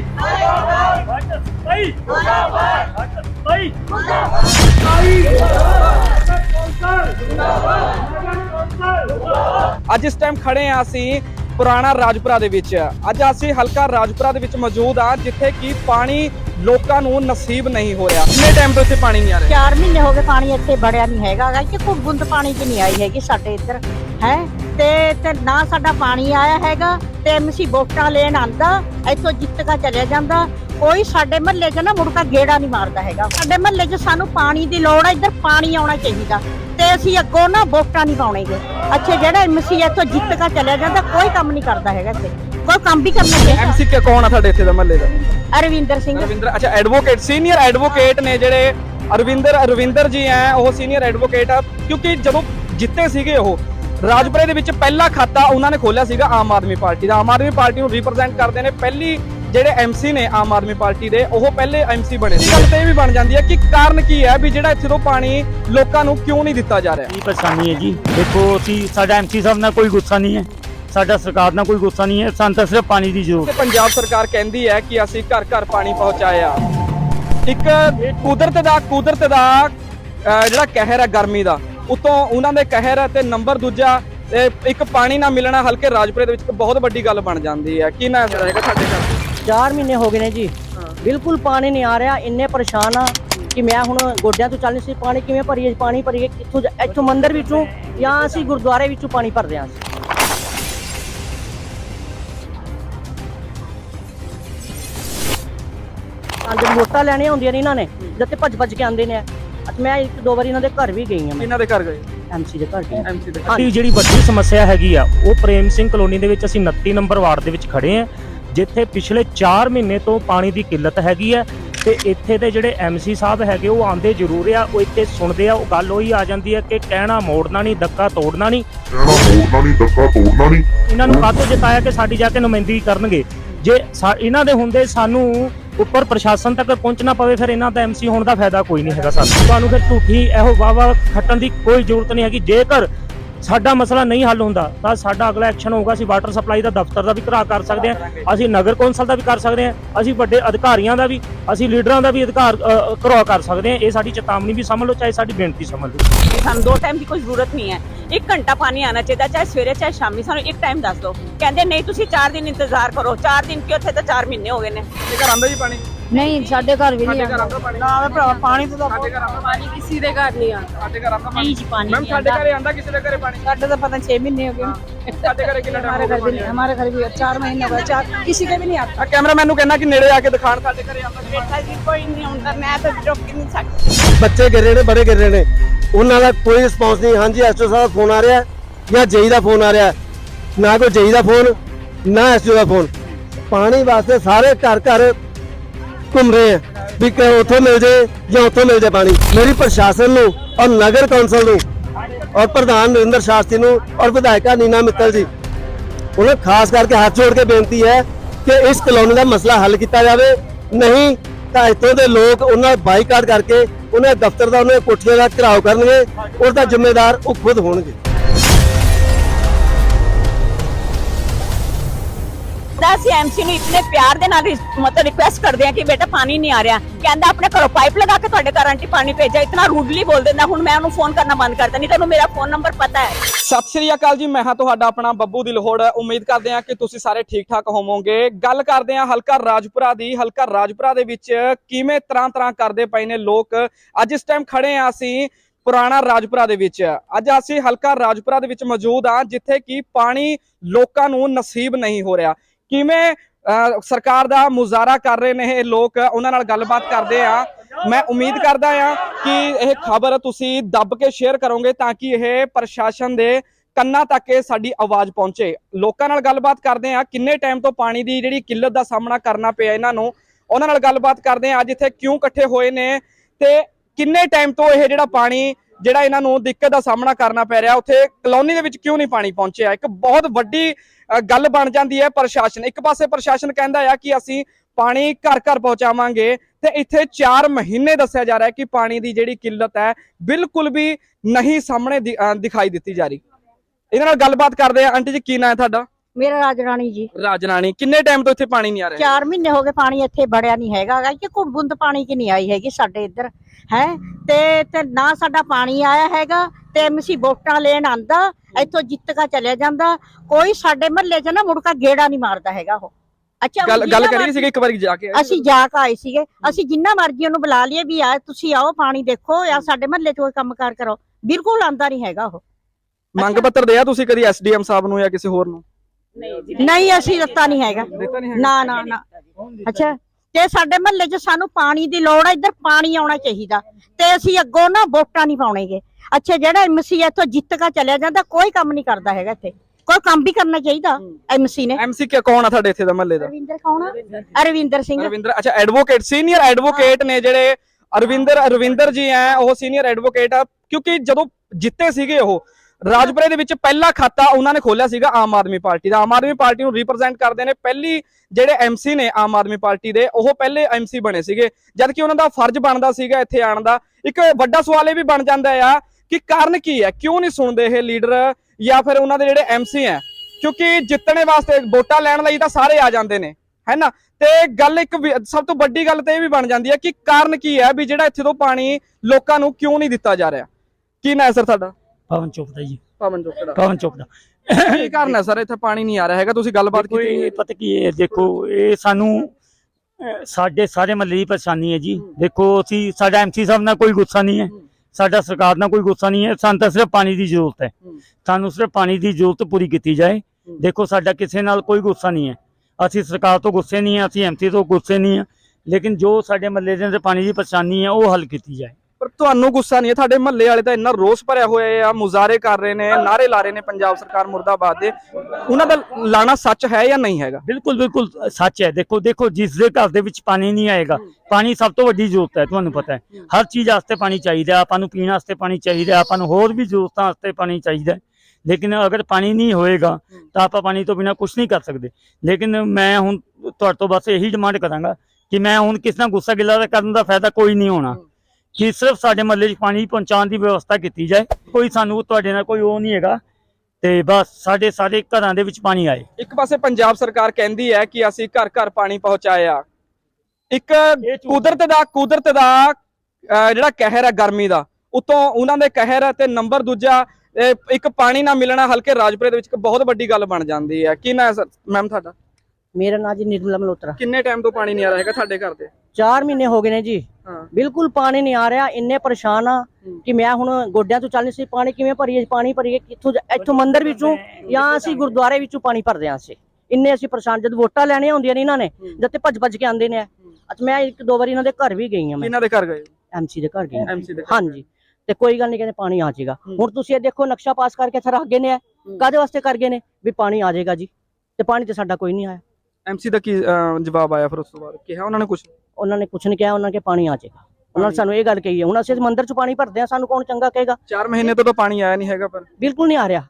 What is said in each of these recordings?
ਸਪਾਈ ਮੁਰਦਾਬਾਦ ਸਪਾਈ ਮੁਰਦਾਬਾਦ ਸਪਾਈ ਅੱਜ ਇਸ ਟਾਈਮ ਖੜੇ ਆ ਅਸੀਂ ਪੁਰਾਣਾ ਰਾਜਪੁਰਾ ਦੇ ਵਿੱਚ। ਅੱਜ ਅਸੀਂ ਹਲਕਾ ਰਾਜਪੁਰਾ ਦੇ ਵਿੱਚ ਮੌਜੂਦ ਆ ਜਿੱਥੇ ਕਿ ਪਾਣੀ ਲੋਕਾਂ ਨੂੰ ਨਸੀਬ ਨਹੀਂ ਹੋ ਰਿਹਾ। ਕਿੰਨੇ ਟਾਈਮ ਤੋਂ ਇੱਥੇ ਪਾਣੀ ਨਹੀਂ ਆ ਰਿਹਾ? 4 ਮਹੀਨੇ ਹੋ ਗਏ, ਪਾਣੀ ਇੱਥੇ ਵੜਿਆ ਨਹੀਂ ਹੈਗਾ ਗਾ। ਕੋਈ ਬੁੰਦ ਪਾਣੀ ਦੀ ਨਹੀਂ ਆਈ ਹੈਗੀ, ਸਾਡੇ ਇੱਧਰ, ਹੈ? ਤੇ ਤੇ ਨਾ ਸਾਡਾ ਪਾਣੀ ਆਇਆ ਹੈਗਾ ਤੇ ਐਮਸੀ ਵੋਟਾਂ ਲੈਣ ਆਂਦਾ ਇੱਥੋਂ ਜਿੱਤ ਕੇ ਚਲਿਆ ਜਾਂਦਾ। ਕੋਈ ਸਾਡੇ ਮਹੱਲੇ 'ਚ ਨਾ ਮੁੜਕਾ ਗੇੜਾ ਨਹੀਂ ਮਾਰਦਾ ਹੈਗਾ। ਸਾਡੇ ਮਹੱਲੇ 'ਚ ਸਾਨੂੰ ਪਾਣੀ ਦੀ ਲੋੜ ਹੈ ਇੱਧਰ ਪਾਣੀ ਆਉਣਾ ਚਾਹੀਦਾ। ਤੇ ਅਸੀਂ ਅੱਗੋਂ ਨਾ ਵੋਟਾਂ ਨਹੀਂ ਪਾਉਣੇਗੇ। ਅੱਛਾ ਜਿਹੜਾ ਐਮਸੀ ਇੱਥੋਂ ਜਿੱਤ ਕੇ ਚਲਿਆ ਜਾਂਦਾ ਕੋਈ ਕੰਮ ਨਹੀਂ ਕਰਦਾ ਹੈਗਾ ਇੱਥੇ। ਕੋਈ ਕੰਮ ਵੀ ਕਰਨਾ ਚਾਹੀਦਾ ਐਮਸੀ ਕੇ ਕੌਣ ਆ ਤੁਹਾਡੇ ਇੱਥੇ ਦਾ ਮਹੱਲੇ ਦਾ? ਅਰਵਿੰਦਰ ਸਿੰਘ। ਰਵਿੰਦਰ ਅੱਛਾ ਐਡਵੋਕੇਟ ਸੀਨੀਅਰ ਐਡਵੋਕੇਟ ਨੇ ਜਿਹੜੇ ਅਰਵਿੰਦਰ ਅਰਵਿੰਦਰ ਜੀ ਹੈ ਉਹ ਸੀਨੀਅਰ ਐਡਵੋਕੇਟ ਆ। ਕਿਉਂਕਿ ਜਦੋਂ ਜਿੱਤੇ ਸੀਗੇ ਉਹ ਰਾਜਪੁਰੇ ਦੇ ਵਿੱਚ ਪਹਿਲਾ ਖਾਤਾ ਉਹਨਾਂ ਨੇ ਖੋਲਿਆ ਸੀਗਾ ਆਮ ਆਦਮੀ ਪਾਰਟੀ ਦਾ। ਆਮ ਆਦਮੀ ਪਾਰਟੀ ਨੂੰ ਰਿਪਰੈਜ਼ੈਂਟ ਕਰਦੇ ਨੇ ਪਹਿਲੀ ਜਿਹੜੇ ਐਮਸੀ ਨੇ ਆਮ ਆਦਮੀ ਪਾਰਟੀ ਦੇ ਉਹ ਪਹਿਲੇ ਐਮਸੀ ਬਣੇ ਸੀ। ਗੱਲ ਤੇ ਇਹ ਵੀ ਬਣ ਜਾਂਦੀ ਹੈ ਕਿ ਕਾਰਨ ਕੀ ਹੈ ਵੀ ਜਿਹੜਾ ਇੱਥੇ ਤੋਂ ਪਾਣੀ ਲੋਕਾਂ ਨੂੰ ਕਿਉਂ ਨਹੀਂ ਦਿੱਤਾ ਜਾ ਰਿਹਾ? ਕੀ ਪਰੇਸ਼ਾਨੀ ਹੈ ਜੀ? ਦੇਖੋ ਅਸੀਂ ਸਾਡਾ ਐਮਸੀ ਸਾਹਿਬ ਨਾਲ ਕੋਈ ਗੁੱਸਾ ਨਹੀਂ ਹੈ। ਸਾਡਾ ਸਰਕਾਰ ਨਾਲ ਕੋਈ ਗੁੱਸਾ ਨਹੀਂ ਹੈ। ਸਾਨੂੰ ਤਾਂ ਸਿਰਫ ਪਾਣੀ ਦੀ ਜ਼ਰੂਰਤ ਤੇ ਪੰਜਾਬ ਸਰਕਾਰ ਕਹਿੰਦੀ ਹੈ ਕਿ ਅਸੀਂ ਘਰ ਘਰ ਪਾਣੀ ਪਹੁੰਚਾਇਆ। ਇੱਕ ਕੁਦਰਤ ਦਾ ਕੁਦਰਤ ਦਾ ਜਿਹੜਾ ਕਹਿਰ ਹੈ ਗਰਮੀ ਦਾ ਉਤੋਂ ਉਹਨਾਂ ਦੇ ਕਹਿਰ ਤੇ ਨੰਬਰ ਦੂਜਾ ਇੱਕ ਪਾਣੀ ਨਾ ਮਿਲਣਾ ਹਲਕੇ ਰਾਜਪੁਰੇ ਦੇ ਵਿੱਚ ਬਹੁਤ ਵੱਡੀ ਗੱਲ ਬਣ ਜਾਂਦੀ ਹੈ। ਕੀ ਨਾ ਰਹੇਗਾ ਸਾਡੇ ਘਰ 4 ਮਹੀਨੇ ਹੋ ਗਏ ਨੇ ਜੀ। ਬਿਲਕੁਲ ਪਾਣੀ ਨਹੀਂ ਆ ਰਿਹਾ। ਇੰਨੇ ਪਰੇਸ਼ਾਨ ਆ ਕਿ ਮੈਂ ਹੁਣ ਗੋਡਿਆਂ ਤੋਂ ਚੱਲ ਨਹੀਂ ਸੀ ਪਾਣੀ ਕਿਵੇਂ ਭਰੀਏ ਪਾਣੀ ਭਰੀਏ ਕਿੱਥੋਂ ਇੱਥੋਂ ਮੰਦਿਰ ਵਿੱਚੋਂ ਜਾਂ ਅਸੀਂ ਗੁਰਦੁਆਰੇ ਵਿੱਚੋਂ ਪਾਣੀ ਭਰਦੇ ਹਾਂ ਅੱਜ ਵੋਟਾਂ ਲੈਣੀਆਂ ਹੁੰਦੀਆਂ ਨੇ ਇਹਨਾਂ ਨੇ। ਜਦ ਤੇ ਭੱਜ ਭੱਜ ਕੇ ਆਉਂਦੇ ਨੇ। ਮੈਂ ਇੱਕ ਦੋ ਵਾਰੀ ਇਹਨਾਂ ਦੇ ਘਰ ਵੀ ਗਈ ਹਾਂ ਮੈਂ। ਕਿਹਨਾਂ ਦੇ ਘਰ ਗਏ? ਐਮਸੀ ਦੇ ਘਰ ਗਈ। ਐਮਸੀ ਦੇ ਸਾਡੀ ਜਿਹੜੀ ਵੱਡੀ ਸਮੱਸਿਆ ਹੈਗੀ ਆ ਉਹ ਪ੍ਰੇਮ ਸਿੰਘ ਕਲੋਨੀ ਦੇ ਵਿੱਚ ਅਸੀਂ 29 ਨੰਬਰ ਵਾਰਡ ਦੇ ਵਿੱਚ ਖੜੇ ਆ ਜਿੱਥੇ ਪਿਛਲੇ 4 ਮਹੀਨੇ ਤੋਂ ਪਾਣੀ ਦੀ ਕਿੱਲਤ ਹੈਗੀ ਆ ਤੇ ਇੱਥੇ ਦੇ ਜਿਹੜੇ ਐਮਸੀ ਸਾਹਿਬ ਹੈਗੇ ਉਹ ਆਂਦੇ ਜ਼ਰੂਰ ਆ ਉਹ ਇੱਥੇ ਸੁਣਦੇ ਆ ਉਹ ਗੱਲ ਉਹੀ ਆ ਜਾਂਦੀ ਹੈ ਕਿ ਕਹਿਣਾ ਮੋੜਨਾ ਨਹੀਂ ਧੱਕਾ ਤੋੜਨਾ ਨਹੀਂ। ਕਹਿਣਾ ਮੋੜਨਾ ਨਹੀਂ ਧੱਕਾ ਤੋੜਨਾ ਨਹੀਂ। ਇਹਨਾਂ ਨੂੰ ਕਾਹਤੋਂ ਜਿਤਾਇਆ ਕਿ ਸਾਡੀ ਜਾ ਕੇ ਨੁਮਾਇੰਦਗੀ ਕਰਨਗੇ। ਜੇ ਇਹਨਾਂ ਦੇ ਹੁੰਦੇ ਸਾਨੂੰ ਉੱਪਰ ਪ੍ਰਸ਼ਾਸਨ ਤੱਕ ਪਹੁੰਚਣਾ ਪਵੇ, ਫਿਰ ਇਹਨਾਂ ਦਾ ਐਮਸੀ ਹੋਣ ਦਾ ਫਾਇਦਾ ਕੋਈ ਨਹੀਂ ਹੈਗਾ ਸਾਨੂੰ। ਤੁਹਾਨੂੰ ਫਿਰ ਝੂਠੀ ਇਹੋ ਵਾਵਾ ਖੱਟਣ ਦੀ ਕੋਈ ਜ਼ਰੂਰਤ ਨਹੀਂ ਹੈਗੀ। ਜੇਕਰ ਸਾਡਾ ਮਸਲਾ ਨਹੀਂ ਹੱਲ ਹੁੰਦਾ, ਤਾਂ ਸਾਡਾ ਅਗਲਾ ਐਕਸ਼ਨ ਹੋਊਗਾ, ਅਸੀਂ ਵਾਟਰ ਸਪਲਾਈ ਦਾ ਦਫ਼ਤਰ ਦਾ ਵੀ ਘਰਾ ਕਰ ਸਕਦੇ ਹਾਂ, ਅਸੀਂ ਨਗਰ ਕੌਂਸਲ ਦਾ ਵੀ ਕਰ ਸਕਦੇ ਹਾਂ, ਅਸੀਂ ਵੱਡੇ ਅਧਿਕਾਰੀਆਂ ਦਾ ਵੀ, ਅਸੀਂ ਲੀਡਰਾਂ ਦਾ ਵੀ ਅਧਿਕਾਰ ਘਰਾ ਕਰ ਸਕਦੇ ਹਾਂ। ਇਹ ਸਾਡੀ ਚੇਤਾਵਨੀ ਵੀ ਸਮਝ ਲਓ, ਚਾਹੇ ਸਾਡੀ ਬੇਨਤੀ ਸਮਝ ਲਓ। ਸਾਨੂੰ ਦੋ ਟਾਈਮ ਦੀ ਕੋਈ ਜ਼ਰੂਰਤ ਨਹੀਂ ਹੈ। ਇੱਕ ਘੰਟਾ ਪਾਣੀ ਆਣਾ ਚਾਹੀਦਾ, ਚਾਹੇ ਸਵੇਰੇ, ਚਾਹੇ ਸ਼ਾਮੀ, ਸਾਨੂੰ ਇੱਕ ਟਾਈਮ ਦੱਸ ਦਿਓ। ਕਹਿੰਦੇ, ਨਹੀਂ, ਤੁਸੀਂ 4 ਦਿਨ ਇੰਤਜ਼ਾਰ ਕਰੋ। 4 ਦਿਨ ਕਿਉਂ? ਉੱਥੇ ਤਾਂ 4 ਮਹੀਨੇ ਹੋ ਗਏ ਨੇ। ਘਰ ਆਂਦਾ ਜੀ ਪਾਣੀ। ਨਹੀਂ ਸਾਡੇ ਘਰ ਵੀ ਨਹੀਂ ਆਉਂਦਾ ਨਾ ਆਵੇ ਪਾਣੀ ਤੋਂ ਤਾਂ ਪਾਣੀ ਕਿਸੇ ਦੇ ਘਰ ਨਹੀਂ ਆਉਂਦਾ ਸਾਡੇ ਘਰ ਆਉਂਦਾ ਪਾਣੀ ਜੀ ਸਾਡੇ ਘਰੇ ਆਉਂਦਾ ਕਿਸੇ ਦੇ ਘਰੇ ਪਾਣੀ ਸਾਡੇ ਤਾਂ ਪਤਾ 6 ਮਹੀਨੇ ਹੋ ਗਏ। ਸਾਡੇ ਘਰੇ ਕਿੰਨਾ ਟਾਈਮ ਹੋ ਗਿਆ ਹਮਾਰੇ ਘਰ ਵੀ 4 ਮਹੀਨੇ ਹੋ ਗਏ 4 ਕਿਸੇ ਦੇ ਵੀ ਨਹੀਂ ਆਉਂਦਾ। ਕੈਮਰਾਮੈਨ ਨੂੰ ਕਹਿਣਾ ਕਿ ਨੇੜੇ ਆ ਕੇ ਦਿਖਾਣ ਸਾਡੇ ਘਰੇ ਆਉਂਦਾ ਬੇਟਾ ਜੀ ਕੋਈ ਨਹੀਂ ਆਉਂਦਾ ਮੈਂ ਤਾਂ ਰੁਕ ਨਹੀਂ ਸਕਦੀ। ਬੱਚੇ ਗਿਰ ਨੇ ਬੜੇ ਗਿਰ ਨੇ। ਉਹਨਾਂ ਦਾ ਕੋਈ ਰਿਸਪੌਂਸ ਨਹੀਂ। ਹਾਂਜੀ ਐਸਓ ਸਾਹਿਬ ਫੋਨ ਆ ਰਿਹਾ ਜਾਂ ਜੇਈ ਦਾ ਫੋਨ ਆ ਰਿਹਾ ਨਾ ਕੋਈ ਜੇਈ ਦਾ ਫੋਨ ਨਾ ਐਸਓ ਦਾ ਫੋਨ ਪਾਣੀ ਵਾਸਤੇ ਸਾਰੇ ਘਰ ਘਰ ਘੁੰਮ ਰਹੇ ਆ, ਵੀ ਕਿ ਉੱਥੋਂ ਮਿਲ ਜੇ ਜਾਂ ਉੱਥੋਂ ਮਿਲ ਜੇ ਪਾਣੀ। ਮੇਰੀ ਪ੍ਰਸ਼ਾਸਨ ਨੂੰ ਔਰ ਨਗਰ ਕੌਂਸਲ ਨੂੰ ਔਰ ਪ੍ਰਧਾਨ ਨਰਿੰਦਰ ਸ਼ਾਸਤਰੀ ਨੂੰ ਔਰ ਵਿਧਾਇਕਾ ਨੀਨਾ ਮਿੱਤਲ ਜੀ, ਉਹਨਾਂ ਖਾਸ ਕਰਕੇ ਹੱਥ ਜੋੜ ਕੇ ਬੇਨਤੀ ਹੈ ਕਿ ਇਸ ਕਲੋਨੀ ਦਾ ਮਸਲਾ ਹੱਲ ਕੀਤਾ ਜਾਵੇ। ਨਹੀਂ ਤਾਂ ਇੱਥੋਂ ਦੇ ਲੋਕ ਉਹਨਾਂ ਬਾਈਕਾਟ ਕਰਕੇ, ਉਹਨਾਂ ਦਫ਼ਤਰ ਦਾ, ਉਹਨਾਂ ਕੋਠੀਆਂ ਦਾ ਘਿਰਾਓ ਕਰਨਗੇ ਉਹਦਾ ਜ਼ਿੰਮੇਦਾਰ ਉਹ ਖੁਦ ਹੋਣਗੇ। ਤਾਂ ਅਸੀਂ ਐਮਸੀ ਨੂੰ ਇਤਨੇ ਪਿਆਰ ਦੇ ਨਾਲ ਮਤਲਬ ਰਿਕੁਐਸਟ ਕਰਦੇ ਹਾਂ ਕਿ ਬੇਟਾ ਪਾਣੀ ਨਹੀਂ ਆ ਰਿਹਾ। ਕਹਿੰਦਾ ਆਪਣੇ ਘਰੋਂ ਪਾਈਪ ਲਗਾ ਕੇ ਤੁਹਾਡੇ ਘਰ ਆਂਟੀ ਪਾਣੀ ਭੇਜਿਆ। ਇਤਨਾ ਰੂਡਲੀ ਬੋਲ ਦਿੰਦਾ, ਹੁਣ ਮੈਂ ਉਹਨੂੰ ਫੋਨ ਕਰਨਾ ਬੰਦ ਕਰਤਾ ਨਹੀਂ ਤੁਹਾਨੂੰ ਮੇਰਾ ਫੋਨ ਨੰਬਰ ਪਤਾ ਹੈ। ਸਤਿ ਸ਼੍ਰੀ ਅਕਾਲ ਜੀ, ਮੈਂ ਹਾਂ ਤੁਹਾਡਾ ਆਪਣਾ ਬੱਬੂ ਦਿਲਹੋੜ ਉਮੀਦ ਕਰਦੇ ਹਾਂ ਕਿ ਤੁਸੀਂ ਸਾਰੇ ਠੀਕ ਠਾਕ ਹੋਵੋਗੇ। ਗੱਲ ਕਰਦੇ ਹਾਂ ਹਲਕਾ ਰਾਜਪੁਰਾ ਦੀ। ਹਲਕਾ ਰਾਜਪੁਰਾ ਦੇ ਵਿੱਚ ਕਿਵੇਂ ਤਰ੍ਹਾਂ ਤਰ੍ਹਾਂ ਕਰਦੇ ਪਏ ਨੇ ਲੋਕ? ਅੱਜ ਇਸ ਟਾਈਮ ਖੜੇ ਆ ਅਸੀਂ ਪੁਰਾਣਾ ਰਾਜਪੁਰਾ ਦੇ ਵਿੱਚ। ਅੱਜ ਅਸੀਂ ਹਲਕਾ ਰਾਜਪੁਰਾ ਦੇ ਵਿੱਚ ਮੌਜੂਦ ਆ ਜਿੱਥੇ ਕਿ ਪਾਣੀ ਲੋਕਾਂ ਨੂੰ ਨਸੀਬ ਨਹੀਂ ਹੋ ਰਿਹਾ। ਕਿਵੇਂ ਸਰਕਾਰ ਦਾ ਮੁਜ਼ਾਹਰਾ ਕਰ ਰਹੇ ਨੇ ਇਹ ਲੋਕ? ਉਹਨਾਂ ਨਾਲ ਗੱਲਬਾਤ ਕਰਦੇ ਆ। ਮੈਂ ਉਮੀਦ ਕਰਦਾ ਆ ਕਿ ਇਹ ਖਬਰ ਤੁਸੀਂ ਦੱਬ ਕੇ ਸ਼ੇਅਰ ਕਰੋਗੇ ਤਾਂ ਕਿ ਇਹ ਪ੍ਰਸ਼ਾਸਨ ਦੇ ਕੰਨਾਂ ਤੱਕ ਇਹ ਸਾਡੀ ਆਵਾਜ਼ ਪਹੁੰਚੇ। ਲੋਕਾਂ ਨਾਲ ਗੱਲਬਾਤ ਕਰਦੇ ਆ, ਕਿੰਨੇ ਟਾਈਮ ਤੋਂ ਪਾਣੀ ਦੀ ਜਿਹੜੀ ਕਿੱਲਤ ਦਾ ਸਾਹਮਣਾ ਕਰਨਾ ਪਿਆ ਇਹਨਾਂ ਨੂੰ, ਉਹਨਾਂ ਨਾਲ ਗੱਲਬਾਤ ਕਰਦੇ ਆ, ਅੱਜ ਇੱਥੇ ਕਿਉਂ ਇਕੱਠੇ ਹੋਏ ਨੇ ਤੇ ਕਿੰਨੇ ਟਾਈਮ ਤੋਂ ਇਹ ਜਿਹੜਾ ਪਾਣੀ ਜਿਹੜਾ ਇਹਨਾਂ ਨੂੰ ਦਿੱਕਤ ਦਾ ਸਾਹਮਣਾ ਕਰਨਾ ਪੈ ਰਿਹਾ, ਉੱਥੇ ਕਲੋਨੀ ਦੇ ਵਿੱਚ ਕਿਉਂ ਨਹੀਂ ਪਾਣੀ ਪਹੁੰਚਿਆ? ਇੱਕ ਬਹੁਤ ਵੱਡੀ ਗੱਲ ਬਣ ਜਾਂਦੀ ਹੈ ਪ੍ਰਸ਼ਾਸਨ। ਇੱਕ ਪਾਸੇ ਪ੍ਰਸ਼ਾਸਨ ਕਹਿੰਦਾ ਆ ਕਿ ਅਸੀਂ ਪਾਣੀ ਘਰ ਘਰ ਪਹੁੰਚਾਵਾਂਗੇ ਤੇ ਇੱਥੇ 4 ਮਹੀਨੇ ਦੱਸਿਆ ਜਾ ਰਿਹਾ ਕਿ ਪਾਣੀ ਦੀ ਜਿਹੜੀ ਕਿੱਲਤ ਹੈ, ਬਿਲਕੁਲ ਵੀ ਨਹੀਂ ਸਾਹਮਣੇ ਦਿਖਾਈ ਦਿੱਤੀ ਜਾ ਰਹੀ। ਇਹਦੇ ਨਾਲ ਗੱਲਬਾਤ ਕਰਦੇ ਆ ਆਂਟੀ ਜੀ, ਕੀ ਨਾਂ ਹੈ ਤੁਹਾਡਾ? ਮੇਰਾ ਰਾਜਰਾਣੀ ਜੀ। ਰਾਜਨਾਣੀ ਕਿੰਨੇ ਟਾਈਮ ਤੋਂ ਇੱਥੇ ਪਾਣੀ ਨਹੀਂ ਆ ਰਿਹਾ? 4 ਮਹੀਨੇ ਹੋ ਗਏ ਪਾਣੀ ਇੱਥੇ ਬੜਿਆ ਨਹੀਂ ਹੈਗਾ ਕਿ ਕੁੜਬੁੰਦ ਪਾਣੀ ਕਿ ਨਹੀਂ ਆਈ ਹੈਗੀ ਸਾਡੇ ਇੱਧਰ ਹੈ? ਤੇ ਤੇ ਨਾ ਸਾਡਾ ਪਾਣੀ ਆਇਆ ਹੈਗਾ ਤੇ ਐਮਸੀ ਵੋਟਾਂ ਲੈਣ ਆਂਦਾ ਇੱਥੋਂ ਜਿੱਤ ਕੇ ਚਲਿਆ ਜਾਂਦਾ। ਕੋਈ ਸਾਡੇ ਮਹੱਲੇ 'ਚ ਨਾ ਮੁੜਕਾ ਗੇੜਾ ਨਹੀਂ ਮਾਰਦਾ ਹੈਗਾ ਉਹ। ਅੱਛਾ ਗੱਲ ਕਰੀ ਮਰਜ਼ੀ- ਸੀ ਇੱਕ ਵਾਰੀ ਜਾ ਕੇ। ਅਸੀਂ ਜਾ ਕੇ ਆਏ ਸੀਗੇ। ਅਸੀਂ ਜਿੰਨਾ ਮਰਜ਼ੀ ਉਹਨੂੰ ਬੁਲਾ ਲਈਏ ਵੀ ਆ ਤੁਸੀਂ ਆਓ ਪਾਣੀ ਦੇਖੋ ਜਾਂ ਸਾਡੇ ਮਹੱਲੇ 'ਚ ਕੋਈ ਕੰਮਕਾਰ ਕਰੋ। ਬਿਲਕੁਲ ਆਂਦਾ ਨਹੀਂ ਹੈਗਾ ਉਹ। ਮੰਗ ਪੱਤਰ ਦਿਆ ਤੁਸੀਂ ਕਦੀ ਐਸਡੀਐਮ ਸਾਹਿਬ ਨੂੰ ਜਾਂ ਕਿਸੇ ਹੋਰ ਨੂੰ? ਨਹੀਂ ਅਸੀਂ ਦਿੱਤਾ ਨਹੀਂ ਹੈਗਾ। ਨਾ ਨਾ ਨਾ। ਅੱਛਾ। ਤੇ ਸਾਡੇ ਮਹੱਲੇ 'ਚ ਸਾਨੂੰ ਪਾਣੀ ਦੀ ਲੋੜ ਹੈ ਇੱਧਰ ਪਾਣੀ ਆਉਣਾ ਚਾਹੀਦਾ। ਤੇ ਅਸੀਂ ਅੱਗੋਂ ਨਾ ਵੋਟਾਂ ਨਹੀਂ ਪਾਉਣੇਗੇ। ਅੱਛਾ ਜਿਹੜਾ ਐਮਸੀ ਇੱਥੋਂ ਜਿੱਤ ਕੇ ਚਲਿਆ ਜਾਂਦਾ ਕੋਈ ਕੰਮ ਨਹੀਂ ਕਰਦਾ ਹੈਗਾ ਇੱਥੇ। ਕੋਈ ਕੰਮ ਵੀ ਕਰਨਾ ਚਾਹੀਦਾ ਐਮਸੀ ਨੇ। ਐਮਸੀ ਕਿ ਕੌਣ ਆ ਤੁਹਾਡੇ ਇੱਥੇ ਦਾ ਮਹੱਲੇ ਦਾ? ਰਵਿੰਦਰ ਕੌਣ ਆ? ਅਰਵਿੰਦਰ ਸਿੰਘ। ਰਵਿੰਦਰ ਅੱਛਾ ਐਡਵੋਕੇਟ ਸੀਨੀਅਰ ਐਡਵੋਕੇਟ ਨੇ ਜਿਹੜੇ ਅਰਵਿੰਦਰ ਰਵਿੰਦਰ ਜੀ ਆ ਉਹ ਸੀਨੀਅਰ ਐਡਵੋਕੇਟ ਆ। ਕਿਉਂਕਿ ਜਦੋਂ ਜਿੱਤੇ ਸੀਗੇ ਉਹ ਰਾਜਪੁਰੇ ਦੇ ਵਿੱਚ ਪਹਿਲਾ ਖਾਤਾ ਉਹਨਾਂ ਨੇ ਖੋਲਿਆ ਸੀਗਾ ਆਮ ਆਦਮੀ ਪਾਰਟੀ ਦਾ। ਆਮ ਆਦਮੀ ਪਾਰਟੀ ਨੂੰ ਰਿਪਰੈਜ਼ੈਂਟ ਕਰਦੇ ਨੇ ਪਹਿਲੀ ਜਿਹੜੇ ਐਮਸੀ ਨੇ ਆਮ ਆਦਮੀ ਪਾਰਟੀ ਦੇ, ਉਹ ਪਹਿਲੇ ਐਮਸੀ ਬਣੇ ਸੀਗੇ। ਜਦ ਕਿ ਉਹਨਾਂ ਦਾ ਫਰਜ਼ ਬਣਦਾ ਸੀਗਾ ਇੱਥੇ ਆਉਣ ਦਾ। ਇੱਕ ਵੱਡਾ ਸਵਾਲ ਇਹ ਵੀ ਬਣ ਜਾਂਦਾ ਆ ਕਿ ਕਾਰਨ ਕੀ ਹੈ? ਕਿਉਂ ਨਹੀਂ ਸੁਣਦੇ ਇਹ ਲੀਡਰ ਜਾਂ ਫਿਰ ਉਹਨਾਂ ਦੇ ਜਿਹੜੇ ਐਮਸੀ ਹੈ? ਕਿਉਂਕਿ ਜਿੱਤਣੇ ਵਾਸਤੇ ਵੋਟਾਂ ਲੈਣ ਲਈ ਤਾਂ ਸਾਰੇ ਆ ਜਾਂਦੇ ਨੇ, ਹੈ ਨਾ? ਤੇ ਗੱਲ ਇੱਕ ਸਭ ਤੋਂ ਵੱਡੀ ਗੱਲ ਤੇ ਇਹ ਵੀ ਬਣ ਜਾਂਦੀ ਹੈ ਕਿ ਕਾਰਨ ਕੀ ਹੈ ਵੀ ਜਿਹੜਾ ਇੱਥੇ ਤੋਂ ਪਾਣੀ ਲੋਕਾਂ ਨੂੰ ਕਿਉਂ ਨਹੀਂ ਦਿੱਤਾ ਜਾ ਰਿਹਾ? ਕੀ ਨਾ ਸਰ ਤੁਹਾਡਾ? ਪਵਨ ਚੋਪੜਾ ਜੀ। ਪਵਨ ਚੋਪੜਾ। ਪਵਨ ਚੋਪੜਾ। ਕੀ ਕਾਰਨ ਹੈ ਸਰ? ਇੱਥੇ ਪਾਣੀ ਨਹੀਂ ਆ ਰਿਹਾ ਹੈਗਾ। ਤੁਸੀਂ ਗੱਲਬਾਤ ਕੀਤੀ ਇਹ ਪਤਾ ਕੀ ਹੈ ਦੇਖੋ ਇਹ ਸਾਨੂੰ ਅਹ, ਸਾਡੇ ਸਾਰੇ ਮਹੱਲੇ ਦੀ ਪਰੇਸ਼ਾਨੀ ਹੈ ਜੀ। ਦੇਖੋ ਅਸੀਂ ਸਾਡਾ ਐਮਸੀ ਸਾਹਿਬ ਨਾਲ ਕੋਈ ਗੁੱਸਾ ਨਹੀਂ ਹੈ। ਸਾਡਾ ਸਰਕਾਰ ਨਾਲ ਕੋਈ ਗੁੱਸਾ ਨਹੀਂ ਹੈ। ਸਾਨੂੰ ਤਾਂ ਸਿਰਫ ਪਾਣੀ ਦੀ ਜ਼ਰੂਰਤ ਹੈ। ਹੂੰ। ਸਾਨੂੰ ਸਿਰਫ ਪਾਣੀ ਦੀ ਜ਼ਰੂਰਤ ਪੂਰੀ ਕੀਤੀ ਜਾਏ। ਦੇਖੋ ਸਾਡਾ ਕਿਸੇ ਨਾਲ ਕੋਈ ਗੁੱਸਾ ਨਹੀਂ ਹੈ। ਅਸੀਂ ਸਰਕਾਰ ਤੋਂ ਗੁੱਸੇ ਨਹੀਂ ਹਾਂ ਅਸੀਂ ਐਮਸੀ ਤੋਂ ਗੁੱਸੇ ਨਹੀਂ ਹਾਂ। ਲੇਕਿਨ ਜੋ ਸਾਡੇ ਮਹੱਲੇ ਦੇ ਅੰਦਰ ਪਾਣੀ ਦੀ ਪਰੇਸ਼ਾਨੀ ਹੈ ਉਹ ਹੱਲ ਕੀਤੀ ਜਾਏ। ਪਰ ਤੁਹਾਨੂੰ ਗੁੱਸਾ ਨਹੀਂ ਹੈ। ਤੁਹਾਡੇ ਮਹੱਲੇ ਵਾਲੇ ਤਾਂ ਇੰਨਾ ਰੋਸ ਭਰਿਆ ਹੋਇਆ ਆ ਮੁਜ਼ਾਰੇ ਕਰ ਰਹੇ ਨੇ ਨਾਰੇ ਲਾ ਰਹੇ ਨੇ ਪੰਜਾਬ ਸਰਕਾਰ ਮੁਰਦਾਬਾਦ ਦੇ। ਉਹਨਾਂ ਦਾ ਲਾਣਾ ਸੱਚ ਹੈ ਜਾਂ ਨਹੀਂ ਹੈਗਾ? ਬਿਲਕੁਲ ਬਿਲਕੁਲ ਸੱਚ ਹੈ। ਦੇਖੋ ਦੇਖੋ, ਜਿਸ ਦੇ ਘਰ ਦੇ ਵਿੱਚ ਪਾਣੀ ਨਹੀਂ ਆਏਗਾ, ਪਾਣੀ ਸਭ ਤੋਂ ਵੱਡੀ ਜ਼ਰੂਰਤ ਹੈ, ਤੁਹਾਨੂੰ ਪਤਾ ਹੈ। ਹਰ ਚੀਜ਼ ਵਾਸਤੇ ਪਾਣੀ ਚਾਹੀਦਾ, ਆਪਾਂ ਨੂੰ ਪੀਣ ਵਾਸਤੇ ਪਾਣੀ ਚਾਹੀਦਾ, ਆਪਾਂ ਨੂੰ ਹੋਰ ਵੀ ਜ਼ਰੂਰਤਾਂ ਵਾਸਤੇ ਪਾਣੀ ਚਾਹੀਦਾ ਲੇਕਿਨ ਅਗਰ ਪਾਣੀ ਨਹੀਂ ਹੋਏਗਾ, ਤਾਂ ਆਪਾਂ ਪਾਣੀ ਤੋਂ ਬਿਨਾ ਕੁਝ ਨਹੀਂ ਕਰ ਸਕਦੇ। ਲੇਕਿਨ ਮੈਂ ਹੁਣ ਤੁਹਾਡੇ ਤੋਂ ਬਸ ਇਹੀ ਡਿਮਾਂਡ ਕਰਾਂਗਾ ਕਿ ਮੈਂ ਹੁਣ ਕਿਸ ਨਾਲ ਗੁੱਸਾ ਗਿਲਾ ਕਰਨ ਦਾ ਫਾਇਦਾ ਕੋਈ ਨਹੀਂ ਹੋਣਾ। ਕਿ ਸਿਰਫ ਸਾਡੇ ਮਹੱਲੇ 'ਚ ਪਾਣੀ ਪਹੁੰਚਾਉਣ ਦੀ ਵਿਵਸਥਾ ਕੀਤੀ ਜਾਏ। ਕੋਈ ਸਾਨੂੰ ਤੁਹਾਡੇ ਨਾਲ ਕੋਈ ਉਹ ਨਹੀਂ ਹੈਗਾ। ਤੇ ਬਸ ਸਾਡੇ ਸਾਰੇ ਘਰਾਂ ਦੇ ਵਿੱਚ ਪਾਣੀ ਆਏ। ਇੱਕ ਪਾਸੇ ਪੰਜਾਬ ਸਰਕਾਰ ਕਹਿੰਦੀ ਹੈ ਕਿ ਅਸੀਂ ਘਰ ਘਰ ਪਾਣੀ ਪਹੁੰਚਾਇਆ। ਇੱਕ ਕੁਦਰਤ ਦਾ ਕੁਦਰਤ ਦਾ ਜਿਹੜਾ ਕਹਿਰ ਹੈ ਗਰਮੀ ਦਾ ਉਤੋਂ ਉਹਨਾਂ ਦੇ ਕਹਿਰ ਤੇ ਨੰਬਰ ਦੂਜਾ ਇੱਕ ਪਾਣੀ ਨਾ ਮਿਲਣਾ ਹਲਕੇ ਰਾਜਪੁਰੇ ਦੇ ਵਿੱਚ ਇੱਕ ਬਹੁਤ ਵੱਡੀ ਗੱਲ ਬਣ ਜਾਂਦੀ ਹੈ। ਕੀ ਨਾ ਮੈਮ ਤੁਹਾਡਾ? ਮੇਰਾ ਨਾਂ ਜੀ ਨਿਰਮਲਾ ਮਲਹੋਤਰਾ। ਕਿੰਨੇ ਟਾਈਮ ਤੋਂ ਪਾਣੀ ਨਹੀਂ ਆ ਰਿਹਾ ਹੈਗਾ ਤੁਹਾਡੇ ਘਰ ਤੇ 4 ਮਹੀਨੇ ਹੋ ਗਏ ਨੇ ਜੀ। ਹਾਂ। ਬਿਲਕੁਲ ਪਾਣੀ ਨਹੀਂ ਆ ਰਿਹਾ ਇੰਨੇ ਪਰੇਸ਼ਾਨ ਆ ਕਿ ਮੈਂ ਹੁਣ ਗੋਡਿਆਂ ਤੋਂ ਚੱਲ ਨਹੀਂ ਸੀ ਪਾਣੀ ਕਿਵੇਂ ਭਰੀਏ ਪਾਣੀ ਭਰੀਏ ਕਿੱਥੋਂ ਇੱਥੋਂ ਮੰਦਿਰ ਵਿੱਚੋਂ ਜਾਂ ਅਸੀਂ ਗੁਰਦੁਆਰੇ ਵਿੱਚੋਂ ਪਾਣੀ ਭਰਦੇ ਹਾਂ ਅਸੀਂ। ਇੰਨੇ ਅਸੀਂ ਪਰੇਸ਼ਾਨ ਜਦ ਵੋਟਾਂ ਲੈਣੀਆਂ ਹੁੰਦੀਆਂ ਨੇ ਇਹਨਾਂ ਨੇ ਜਦ ਤੇ ਭੱਜ ਭੱਜ ਕੇ ਆਉਂਦੇ ਨੇ। ਅੱਜ ਮੈਂ ਇੱਕ ਦੋ ਵਾਰੀ ਇਹਨਾਂ ਦੇ ਘਰ ਵੀ ਗਈ ਹਾਂ ਮੈਂ। ਕਿਹਨਾਂ ਦੇ ਘਰ ਗਏ? ਐਮਸੀ ਦੇ ਘਰ ਗਈ। ਐਮਸੀ ਦੇ ਹਾਂਜੀ। ਤੇ ਕੋਈ ਗੱਲ ਨਹੀਂ ਕਹਿੰਦੇ ਪਾਣੀ ਆ ਜਾਏਗਾ। ਹੁਣ ਤੁਸੀਂ ਇਹ ਦੇਖੋ ਨਕਸ਼ਾ ਪਾਸ ਕਰਕੇ ਇੱਥੇ ਰੱਖ ਗਏ ਨੇ। ਕਾਦੇ ਵਾਸਤੇ ਕਰ ਗਏ ਨੇ? ਵੀ ਪਾਣੀ ਆ ਜਾਏਗਾ ਜੀ। ਤੇ ਪਾਣੀ ਤੇ ਸਾਡਾ ਕੋਈ ਨਹੀਂ ਆਇਆ। ਐਮਸੀ ਦਾ ਕੀ ਅਹ, ਜਵਾਬ ਆਇਆ ਫਿਰ ਉਸ ਤੋਂ ਬਾਅਦ? ਕਿਹਾ ਉਹਨਾਂ ਨੇ ਕੁਝ ਉਹਨਾਂ ਨੇ ਕੁਛ ਨਹੀਂ ਕਿਹਾ ਉਹਨਾਂ ਕਿਹਾ ਪਾਣੀ ਆ ਜਾਏਗਾ। ਉਹਨਾਂ ਨੇ ਸਾਨੂੰ ਇਹ ਗੱਲ ਕਹੀ ਹੈ ਹੁਣ ਅਸੀਂ ਮੰਦਿਰ 'ਚ ਪਾਣੀ ਭਰਦੇ ਹਾਂ ਸਾਨੂੰ ਕੌਣ ਚੰਗਾ ਕਹੇਗਾ? 4 ਮਹੀਨੇ ਤੋਂ ਤਾਂ ਪਾਣੀ ਆਇਆ ਨਹੀਂ ਹੈਗਾ ਪਰ। ਬਿਲਕੁਲ ਨਹੀਂ ਆ ਰਿਹਾ।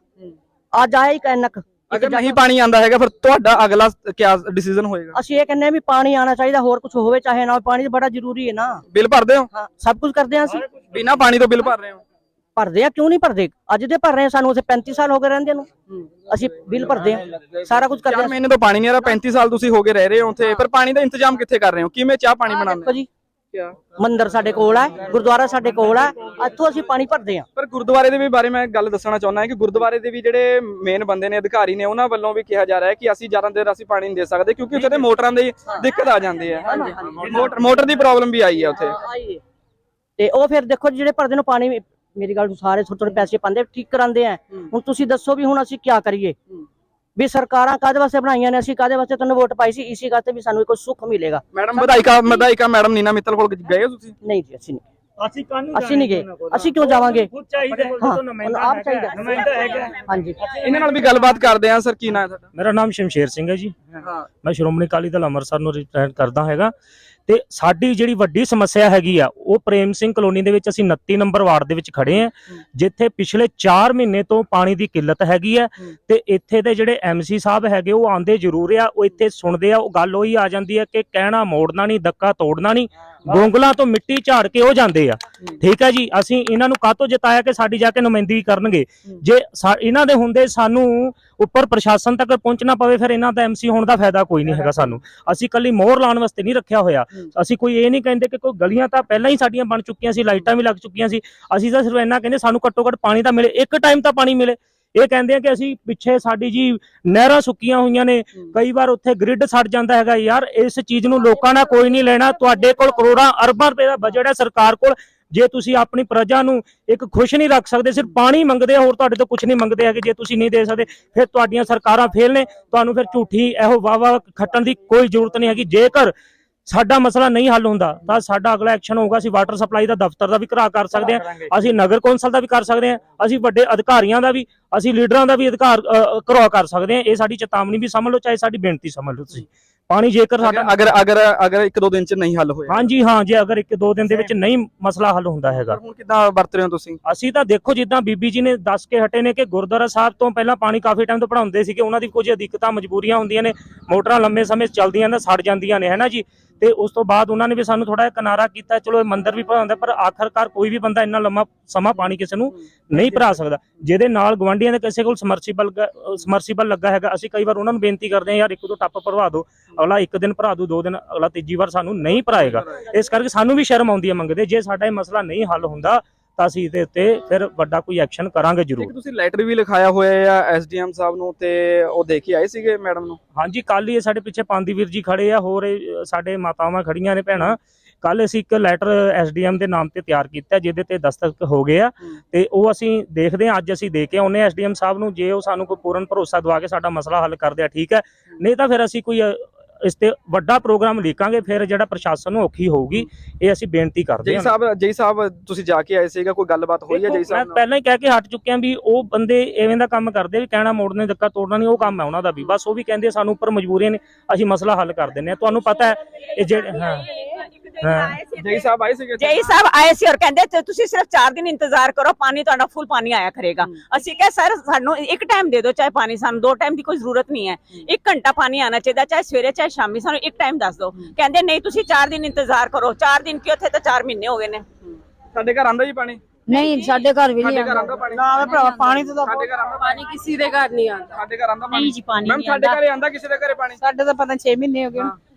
ਅੱਜ ਆਇਆ ਹੀ ਕੈਨਕ ਅਗਰ ਨਹੀਂ ਪਾਣੀ ਆਂਦਾ ਹੈਗਾ ਫਿਰ ਤੁਹਾਡਾ ਅਗਲਾ ਕਿਆ ਡਿਸੀਜਨ ਹੋਏਗਾ? ਅਸੀਂ ਇਹ ਕਹਿੰਦੇ ਹਾਂ ਵੀ ਪਾਣੀ ਆਣਾ ਚਾਹੀਦਾ ਹੋਰ ਕੁਝ ਹੋਵੇ ਚਾਹੇ ਨਾ ਹੋਵੇ, ਪਾਣੀ ਤਾਂ ਬੜਾ ਜ਼ਰੂਰੀ ਹੈ ਨਾ। ਬਿੱਲ ਭਰਦੇ ਹੋ? ਹਾਂ ਸਭ ਕੁਝ ਕਰਦੇ ਹਾਂ ਅਸੀਂ। ਬਿਨਾ ਪਾਣੀ ਤੋਂ ਬਿੱਲ ਭਰ ਰਹੇ ਹੋ? ਭਰਦੇ ਆ ਕਿਉਂ ਨਹੀਂ ਭਰਦੇ? ਅੱਜ ਦੇ ਭਰ ਰਹੇ ਸਾਨੂੰ ਉੱਥੇ 35 ਸਾਲ ਹੋ ਗਏ ਰਹਿੰਦੇ ਨੂੰ। ਅਸੀਂ ਬਿੱਲ ਭਰਦੇ ਆ ਸਾਰਾ ਕੁਝ ਕਰਦੇ 4 ਹਾਂ ਮਹੀਨੇ ਤੋਂ ਪਾਣੀ ਨਹੀਂ ਆ ਰਿਹਾ 35 ਸਾਲ ਤੁਸੀਂ ਹੋ ਕੇ ਰਹਿ ਰਹੇ ਹੋ ਉੱਥੇ। ਫਿਰ ਪਾਣੀ ਦਾ ਇੰਤਜ਼ਾਮ ਕਿੱਥੇ ਕਰ ਰਹੇ ਹੋ? ਕਿਵੇਂ ਚਾਹ ਪਾਣੀ ਬਣਾਉਂਦੇ ਦੇਖੋ ਜੀ ਮੰਦਿਰ ਸਾਡੇ ਕੋਲ ਹੈ ਗੁਰਦੁਆਰਾ ਸਾਡੇ ਕੋਲ ਹੈ ਇੱਥੋਂ ਅਸੀਂ ਪਾਣੀ ਭਰਦੇ ਆ। ਪਰ ਗੁਰਦੁਆਰੇ ਦੇ ਵੀ ਬਾਰੇ ਮੈਂ ਗੱਲ ਦੱਸਣਾ ਚਾਹੁੰਦਾ ਹਾਂ ਕਿ ਗੁਰਦੁਆਰੇ ਦੇ ਵੀ ਜਿਹੜੇ ਮੇਨ ਬੰਦੇ ਨੇ ਅਧਿਕਾਰੀ ਨੇ ਉਹਨਾਂ ਵੱਲੋਂ ਵੀ ਕਿਹਾ ਜਾ ਰਿਹਾ ਹੈ ਕਿ ਅਸੀਂ ਜ਼ਿਆਦਾ ਦੇਰ ਅਸੀਂ ਪਾਣੀ ਨਹੀਂ ਦੇ ਸਕਦੇ ਕਿਉਂਕਿ ਉੱਥੇ ਮੋਟਰਾਂ ਦੀ ਦਿੱਕਤ ਆ ਜਾਂਦੀ ਹੈ। ਮੋਟਰ ਮੋਟਰ ਦੀ ਪ੍ਰੋਬਲਮ ਵੀ ਆਈ ਹੈ ਉੱਥੇ। ਤੇ ਉਹ ਫਿਰ ਦੇਖੋ ਜਿਹੜੇ ਭਰਦੇ ਨੂੰ ਪਾਣੀ ਮੇਰੀ ਗੱਲ ਨੂੰ ਸਾਰੇ ਥੋੜੇ ਥੋੜੇ ਪੈਸੇ ਪਾਉਂਦੇ ਠੀਕ ਕਰਾਉਂਦੇ ਆ ਹੁਣ ਤੁਸੀਂ ਦੱਸੋ ਵੀ ਹੁਣ ਅਸੀਂ ਕੀ ਕਰੀਏ? ਵੀ ਸਰਕਾਰਾਂ ਕਾਦੇ ਵਾਸਤੇ ਬਣਾਈਆਂ ਨੇ? ਅਸੀਂ ਕਾਦੇ ਵਾਸਤੇ ਤੁਹਾਨੂੰ ਵੋਟ ਪਾਈ ਸੀ? ਇਸੇ ਕਰਕੇ ਵੀ ਸਾਨੂੰ ਕੋਈ ਸੁੱਖ ਮਿਲੇਗਾ। ਮੈਡਮ ਵਧਾਈਕਾ ਵਧਾਈਕਾ ਮੈਡਮ ਨੀਨਾ ਮਿੱਤਲ ਕੋਲ ਗਏ ਹੋ ਤੁਸੀਂ? ਨਹੀਂ ਜੀ ਅਸੀਂ ਨਹੀਂ। ਅਸੀਂ ਨਹੀਂ ਗਏ। ਅਸੀਂ ਕਿਉਂ ਜਾਵਾਂਗੇ? ਖੁਦ ਚਾਹੀਦਾ ਆਪ ਚਾਹੀਦਾ। ਨੁਮਾਇੰਦਾ ਹੈਗਾ। ਹਾਂਜੀ। ਇਹਨਾਂ ਨਾਲ ਵੀ ਗੱਲਬਾਤ ਕਰਦੇ ਹਾਂ ਸਰ ਕੀ ਨਾਂ ਹੈ ਤੁਹਾਡਾ? ਮੇਰਾ ਨਾਮ ਸ਼ਮਸ਼ੇਰ ਸਿੰਘ ਹੈ ਜੀ। ਹਾਂ। ਮੈਂ ਸ਼੍ਰੋਮਣੀ ਅਕਾਲੀ ਦਲ ਅੰਮ੍ਰਿਤਸਰ ਨੂੰ ਰਿਪਰੈਜ਼ੈਂਟ ਕਰਦਾ ਹੈਗਾ। ਤੇ ਸਾਡੀ ਜਿਹੜੀ ਵੱਡੀ ਸਮੱਸਿਆ ਹੈਗੀ ਆ ਉਹ ਪ੍ਰੇਮ ਸਿੰਘ ਕਲੋਨੀ ਦੇ ਵਿੱਚ ਅਸੀਂ 29 ਨੰਬਰ ਵਾਰਡ ਦੇ ਵਿੱਚ ਖੜੇ ਆ। ਜਿੱਥੇ ਪਿਛਲੇ 4 ਮਹੀਨੇ ਤੋਂ ਪਾਣੀ ਦੀ ਕਿੱਲਤ ਹੈਗੀ ਆ। ਤੇ ਇੱਥੇ ਦੇ ਜਿਹੜੇ ਐਮਸੀ ਸਾਹਿਬ ਹੈਗੇ ਉਹ ਆਂਦੇ ਜ਼ਰੂਰ ਆ ਉਹ ਇੱਥੇ ਸੁਣਦੇ ਆ ਉਹ ਗੱਲ ਉਹੀ ਆ ਜਾਂਦੀ ਹੈ ਕਿ ਕਹਿਣਾ ਮੋੜਨਾ ਨਹੀਂ ਧੱਕਾ ਤੋੜਨਾ ਨਹੀਂ। ਗੋਂਗਲਾਂ ਤੋਂ ਮਿੱਟੀ ਝਾੜ ਕੇ ਉਹ ਜਾਂਦੇ ਆ। ਠੀਕ ਹੈ ਜੀ ਅਸੀਂ ਇਹਨਾਂ ਨੂੰ ਕਾਹਤੋਂ ਜਿਤਾਇਆ ਕਿ ਸਾਡੀ ਜਾ ਕੇ ਨੁਮਾਇੰਦਗੀ ਕਰਨਗੇ? ਜੇ ਇਹਨਾਂ ਦੇ ਹੁੰਦੇ ਸਾਨੂੰ ਉੱਪਰ ਪ੍ਰਸ਼ਾਸਨ ਤੱਕ ਪਹੁੰਚਣਾ ਪਵੇ ਫਿਰ ਇਹਨਾਂ ਦਾ ਐਮਸੀ ਹੋਣ ਦਾ ਫਾਇਦਾ ਕੋਈ ਨਹੀਂ ਹੈਗਾ ਸਾਨੂੰ। ਅਸੀਂ ਕੱਲੀ ਮੋਹਰ ਲਾਉਣ ਵਾਸਤੇ ਨਹੀਂ ਰੱਖਿਆ ਹੋਇਆ। ਅਸੀਂ ਕੋਈ ਇਹ ਨਹੀਂ ਕਹਿੰਦੇ ਕਿ ਕੋਈ ਗਲੀਆਂ ਤਾਂ ਪਹਿਲਾਂ ਹੀ ਸਾਡੀਆਂ ਬਣ ਚੁੱਕੀਆਂ ਸੀ ਲਾਈਟਾਂ ਵੀ ਲੱਗ ਚੁੱਕੀਆਂ ਸੀ। ਅਸੀਂ ਤਾਂ ਸਿਰਫ ਇੰਨਾ ਕਹਿੰਦੇ ਸਾਨੂੰ ਘੱਟੋ ਘੱਟ ਪਾਣੀ ਤਾਂ ਮਿਲੇ ਇੱਕ ਟਾਈਮ ਤਾਂ ਪਾਣੀ ਮਿਲੇ। ਇਹ ਕਹਿੰਦੇ ਆ ਕਿ ਅਸੀਂ ਪਿੱਛੇ ਸਾਡੀ ਜੀ ਨਹਿਰਾਂ ਸੁੱਕੀਆਂ ਹੋਈਆਂ ਨੇ ਕਈ ਵਾਰ ਉੱਥੇ ਗ੍ਰਿਡ ਸੜ ਜਾਂਦਾ ਹੈਗਾ ਯਾਰ ਇਸ ਚੀਜ਼ ਨੂੰ ਲੋਕਾਂ ਨਾਲ ਕੋਈ ਨਹੀਂ ਲੈਣਾ ਤੁਹਾਡੇ ਕੋਲ ਕਰੋੜਾਂ ਅਰਬਾਂ ਰੁਪਏ ਦਾ ਬਜਟ ਹੈ ਸਰਕਾਰ ਕੋਲ ਜੇ ਤੁਸੀਂ ਆਪਣੀ ਪ੍ਰਜਾ ਨੂੰ ਇੱਕ ਖੁਸ਼ ਨਹੀਂ ਰੱਖ ਸਕਦੇ ਸਿਰਫ ਪਾਣੀ ਮੰਗਦੇ ਆ ਹੋਰ ਤੁਹਾਡੇ ਤੋਂ ਕੁਝ ਨਹੀਂ ਮੰਗਦੇ ਹੈਗੇ ਜੇ ਤੁਸੀਂ ਨਹੀਂ ਦੇ ਸਕਦੇ ਫਿਰ ਤੁਹਾਡੀਆਂ ਸਰਕਾਰਾਂ ਫੇਲ ਨੇ ਤੁਹਾਨੂੰ ਫਿਰ ਝੂਠੀ ਇਹੋ ਵਾਵਾ ਖੱਟਣ ਦੀ ਕੋਈ ਜ਼ਰੂਰਤ ਨਹੀਂ ਹੈਗੀ ਜੇਕਰ ਸਾਡਾ ਮਸਲਾ ਨਹੀਂ ਹੱਲ ਹੁੰਦਾ ਤਾਂ ਸਾਡਾ ਅਗਲਾ ਐਕਸ਼ਨ ਹੋਊਗਾ ਅਸੀਂ ਵਾਟਰ ਸਪਲਾਈ ਦਾ ਦਫ਼ਤਰ ਦਾ ਵੀ ਘਰਾ ਕਰ ਸਕਦੇ ਹਾਂ ਅਸੀਂ ਨਗਰ ਕੌਂਸਲ ਦਾ ਵੀ ਕਰ ਸਕਦੇ ਹਾਂ ਅਸੀਂ ਵੱਡੇ ਅਧਿਕਾਰੀਆਂ ਦਾ ਵੀ ਅਸੀਂ ਲੀਡਰਾਂ ਦਾ ਵੀ ਅਧਿਕਾਰ ਘਰਵਾ ਕਰ ਸਕਦੇ ਹਾਂ ਇਹ ਸਾਡੀ ਚੇਤਾਵਨੀ ਵੀ ਸਮਝ ਲਓ ਚਾਹੇ ਸਾਡੀ ਬੇਨਤੀ ਸਮਝ ਲਓ ਤੁਸੀਂ। ਪਾਣੀ ਜੇਕਰ ਸਾਡਾ ਅਗਰ ਅਗਰ ਅਗਰ ਇੱਕ ਦੋ ਦਿਨ ਚ ਨਹੀਂ ਹੱਲ ਹੋਇਆ। ਹਾਂਜੀ ਹਾਂ ਜੇ ਅਗਰ ਇੱਕ ਦੋ ਦਿਨ ਦੇ ਵਿੱਚ ਨਹੀਂ ਮਸਲਾ ਹੱਲ ਹੁੰਦਾ ਹੈਗਾ। ਹੁਣ ਕਿੱਦਾਂ ਵਰਤ ਰਹੇ ਹੋ ਤੁਸੀਂ? ਅਸੀਂ ਤਾਂ ਦੇਖੋ ਜਿੱਦਾਂ ਬੀਬੀ ਜੀ ਨੇ ਦੱਸ ਕੇ ਹਟੇ ਨੇ ਕਿ ਗੁਰਦੁਆਰਾ ਸਾਹਿਬ ਤੋਂ ਪਹਿਲਾਂ ਪਾਣੀ ਕਾਫੀ ਟਾਈਮ ਤੋਂ ਪੜਾਉਂਦੇ ਸੀਗੇ ਉਹਨਾਂ ਦੀ ਕੁਝ ਦਿੱਕਤਾਂ ਮਜਬੂਰੀਆਂ ਹੁੰਦੀਆਂ ਨੇ ਮੋਟਰਾਂ ਲੰਮੇ ਸਮੇਂ ਚੱਲਦੀਆਂ ਨੇ ਸੜ ਜਾਂਦੀਆਂ ਨੇ ਹੈਨਾ ਜੀ? ਤੇ ਉਸ ਤੋਂ ਬਾਅਦ ਉਹਨਾਂ ਨੇ ਵੀ ਸਾਨੂੰ ਥੋੜਾ ਜਿਹਾ ਕਿਨਾਰਾ ਕੀਤਾ ਚਲੋ ਇਹ ਮੰਦਿਰ ਵੀ ਭਰਾਉਂਦਾ ਪਰ ਆਖਰਕਾਰ ਕੋਈ ਵੀ ਬੰਦਾ ਇੰਨਾ ਲੰਮਾ ਸਮਾਂ ਪਾਣੀ ਕਿਸੇ ਨੂੰ ਨਹੀਂ ਭਰਾ ਸਕਦਾ। ਜਿਹਦੇ ਨਾਲ ਗਵਾਂਢੀਆਂ ਦੇ ਕਿਸੇ ਕੋਲ ਸਮਰਸੀਬਲ ਸਮਰਸੀਬਲ ਲੱਗਾ ਹੈਗਾ ਅਸੀਂ ਕਈ ਵਾਰ ਉਹਨਾਂ ਨੂੰ ਬੇਨਤੀ ਕਰਦੇ ਹਾਂ ਯਾਰ ਇੱਕ ਦੋ ਟੱਪ ਭਰਵਾ ਦਿਓ। ਅਗਲਾ ਇੱਕ ਦਿਨ ਭਰਾ ਦੂ ਦੋ ਦਿਨ ਅਗਲਾ ਤੀਜੀ ਵਾਰ ਸਾਨੂੰ ਨਹੀਂ ਭਰਾਏਗਾ। ਇਸ ਕਰਕੇ ਸਾਨੂੰ ਵੀ ਸ਼ਰਮ ਆਉਂਦੀ ਹੈ ਮੰਗਦੇ ਜੇ ਸਾਡਾ ਇਹ ਮਸਲਾ ਨਹੀਂ ਹੱਲ ਹੁੰਦਾ ਤਾਂ ਅਸੀਂ ਇਹਦੇ ਉੱਤੇ ਫਿਰ ਵੱਡਾ ਕੋਈ ਐਕਸ਼ਨ ਕਰਾਂਗੇ ਜ਼ਰੂਰ। ਤੁਸੀਂ ਲੈਟਰ ਵੀ ਲਿਖਾਇਆ ਹੋਇਆ ਆ ਐਸਡੀਐਮ ਸਾਹਿਬ ਨੂੰ ਤੇ ਉਹ ਦੇਖ ਕੇ ਆਏ ਸੀਗੇ ਮੈਡਮ ਨੂੰ? ਹਾਂਜੀ ਕੱਲ ਹੀ ਇਹ ਸਾਡੇ ਪਿੱਛੇ ਪਾਂਦੀ ਵੀਰ ਜੀ ਖੜੇ ਆ ਹੋਰ ਇਹ ਸਾਡੇ ਮਾਤਾਵਾਂ ਖੜੀਆਂ ਨੇ ਭੈਣਾਂ। ਕੱਲ ਅਸੀਂ ਇੱਕ ਲੈਟਰ ਐਸਡੀਐਮ ਦੇ ਨਾਮ ਤੇ ਤਿਆਰ ਕੀਤਾ ਜਿਹਦੇ ਤੇ ਦਸਤਖਤ ਹੋ ਗਏ ਆ। ਤੇ ਉਹ ਅਸੀਂ ਦੇਖਦੇ ਹਾਂ ਅੱਜ ਅਸੀਂ ਦੇ ਕੇ ਆਉਨੇ ਐਸਡੀਐਮ ਸਾਹਿਬ ਨੂੰ ਜੇ ਉਹ ਸਾਨੂੰ ਕੋਈ ਪੂਰਨ ਭਰੋਸਾ ਦਵਾ ਕੇ ਸਾਡਾ ਮਸਲਾ ਹੱਲ ਕਰਦੇ ਆ ਠੀਕ ਹੈ। ਨਹੀਂ ਤਾਂ ਫਿਰ ਅਸੀਂ ਕੋਈ ਇਸ ਤੇ ਵੱਡਾ ਪ੍ਰੋਗਰਾਮ ਲਿਖਾਂਗੇ ਫਿਰ ਜਿਹੜਾ ਪ੍ਰਸ਼ਾਸਨ ਨੂੰ ਔਖੀ ਹੋਊਗੀ ਇਹ ਅਸੀਂ ਬੇਨਤੀ ਕਰਦੇ ਜੈ ਹਾਂ। ਸਾਹਿਬ ਜੈ ਸਾਹਿਬ ਤੁਸੀਂ ਜਾ ਕੇ ਆਏ ਸੀਗਾ ਕੋਈ ਗੱਲਬਾਤ ਹੋਈ ਹੈ ਜੈ ਸਾਹਿਬ ਨਾਲ? ਪਹਿਲਾਂ ਹੀ ਕਹਿ ਕੇ ਹਟ ਚੁੱਕਿਆ ਵੀ ਉਹ ਬੰਦੇ ਐਵੇਂ ਦਾ ਕੰਮ ਕਰਦੇ ਵੀ ਕਹਿਣਾ ਮੋੜਨੇ ਧੱਕਾ ਤੋੜਨਾ ਨਹੀਂ ਉਹ ਕੰਮ ਹੈ ਉਹਨਾਂ ਦਾ ਵੀ। ਬਸ ਉਹ ਵੀ ਕਹਿੰਦੇ ਸਾਨੂੰ ਉੱਪਰ ਮਜਬੂਰੀਆਂ ਨੇ ਅਸੀਂ ਮਸਲਾ ਹੱਲ ਕਰ ਦਿੰਨੇ ਆ ਤੁਹਾਨੂੰ ਪਤਾ ਹੈ ਇਹ ਜਿਹੜੇ ਹਾਂ। ਜਈ ਸਾਹਿਬ ਆਏ ਸੀਗੇ ਜਈ ਸਾਹਿਬ ਆਏ ਸੀ ਔਰ ਕਹਿੰਦੇ ਤੁਸੀਂ ਸਿਰਫ 4 ਦਿਨ ਇੰਤਜ਼ਾਰ ਕਰੋ ਪਾਣੀ ਤੁਹਾਡਾ ਫੁੱਲ ਪਾਣੀ ਆਇਆ ਕਰੇਗਾ। ਅਸੀਂ ਕਿਹਾ ਸਰ ਸਾਨੂੰ ਇੱਕ ਟਾਈਮ ਦੇ ਦਿਓ ਚਾਹੇ ਪਾਣੀ ਸਾਨੂੰ ਦੋ ਟਾਈਮ ਦੀ ਕੋਈ ਜ਼ਰੂਰਤ ਨਹੀਂ ਹੈ। ਇੱਕ ਘੰਟਾ ਪਾਣੀ ਆਣਾ ਚਾਹੀਦਾ ਚਾਹੇ ਸਵੇਰੇ ਚਾਹੇ ਸ਼ਾਮੀ ਸਾਨੂੰ ਇੱਕ ਟਾਈਮ ਦੱਸ ਦਿਓ। ਕਹਿੰਦੇ ਨਹੀਂ ਤੁਸੀਂ 4 ਦਿਨ ਇੰਤਜ਼ਾਰ ਕਰੋ। 4 ਦਿਨ ਕਿ ਉੱਥੇ ਤਾਂ 4 ਮਹੀਨੇ ਹੋ ਗਏ ਨੇ? ਸਾਡੇ ਘਰ ਆਂਦਾ ਜੀ ਪਾਣੀ? ਨਹੀਂ ਸਾਡੇ ਘਰ ਵੀ ਨਹੀਂ ਆਂਦਾ। ਨਾ ਆਵੇ ਭਰਾਵਾ ਪਾਣੀ ਤਾਂ ਸਾਡੇ ਘਰ ਆਂਦਾ ਪਾਣੀ ਕਿਸੇ ਦੇ ਘਰ ਨਹੀਂ ਆਂਦਾ। ਸਾਡੇ ਘਰ ਆਂਦਾ ਪਾਣੀ? ਨਹੀਂ ਜੀ ਪਾਣੀ ਨਹੀਂ ਆਂਦਾ। ਸਾਡੇ ਘਰੇ ਆਂਦਾ ਕਿਸੇ ਦੇ ਘਰੇ ਪਾਣੀ? ਸਾਡੇ ਤਾਂ ਪਤਾ 6 ਮਹੀਨੇ ਹੋ ਗਏ।